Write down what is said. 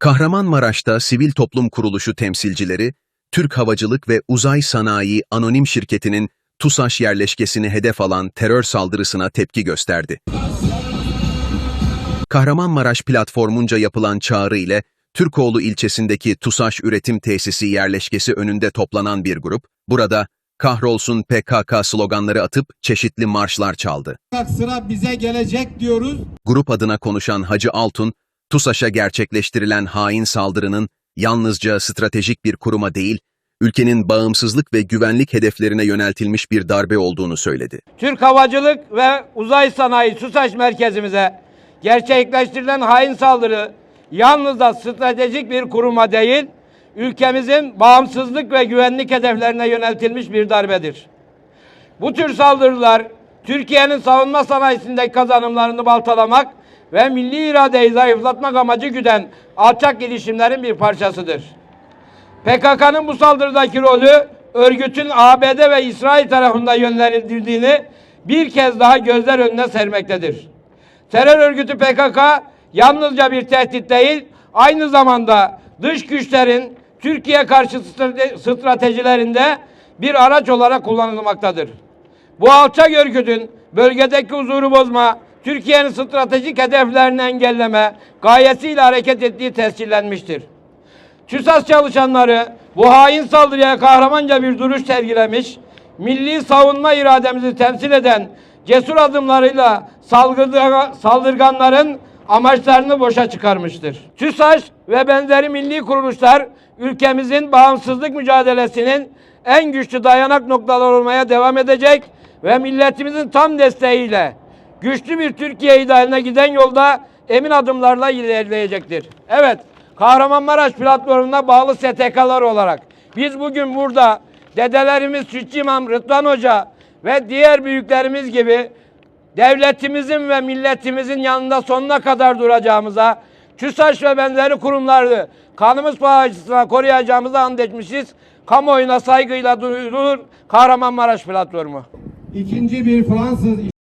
Kahramanmaraş'ta sivil toplum kuruluşu temsilcileri, Türk Havacılık ve Uzay Sanayi Anonim Şirketi'nin TUSAŞ yerleşkesini hedef alan terör saldırısına tepki gösterdi. Kahramanmaraş platformunca yapılan çağrı ile Türkoğlu ilçesindeki TUSAŞ üretim tesisi yerleşkesi önünde toplanan bir grup, burada kahrolsun PKK sloganları atıp çeşitli marşlar çaldı. sıra bize gelecek diyoruz. Grup adına konuşan Hacı Altun, TUSAŞ'a gerçekleştirilen hain saldırının yalnızca stratejik bir kuruma değil, ülkenin bağımsızlık ve güvenlik hedeflerine yöneltilmiş bir darbe olduğunu söyledi. Türk Havacılık ve Uzay Sanayi SUSAŞ merkezimize gerçekleştirilen hain saldırı yalnız da stratejik bir kuruma değil, ülkemizin bağımsızlık ve güvenlik hedeflerine yöneltilmiş bir darbedir. Bu tür saldırılar Türkiye'nin savunma sanayisindeki kazanımlarını baltalamak ve milli iradeyi zayıflatmak amacı güden alçak girişimlerin bir parçasıdır. PKK'nın bu saldırıdaki rolü örgütün ABD ve İsrail tarafından yönlendirildiğini bir kez daha gözler önüne sermektedir. Terör örgütü PKK yalnızca bir tehdit değil, aynı zamanda dış güçlerin Türkiye karşı strate- stratejilerinde bir araç olarak kullanılmaktadır. Bu alçak örgütün bölgedeki huzuru bozma, Türkiye'nin stratejik hedeflerini engelleme gayesiyle hareket ettiği tescillenmiştir. TÜSAS çalışanları bu hain saldırıya kahramanca bir duruş sergilemiş, milli savunma irademizi temsil eden cesur adımlarıyla saldırganların amaçlarını boşa çıkarmıştır. TÜSAŞ ve benzeri milli kuruluşlar ülkemizin bağımsızlık mücadelesinin en güçlü dayanak noktaları olmaya devam edecek ve milletimizin tam desteğiyle güçlü bir Türkiye idealine giden yolda emin adımlarla ilerleyecektir. Evet, Kahramanmaraş platformuna bağlı STK'lar olarak biz bugün burada dedelerimiz Sütçü İmam Rıdvan Hoca ve diğer büyüklerimiz gibi devletimizin ve milletimizin yanında sonuna kadar duracağımıza, TÜSAŞ ve benzeri kurumları kanımız pahasına koruyacağımıza and etmişiz. Kamuoyuna saygıyla duyurulur Kahramanmaraş platformu. İkinci bir Fransız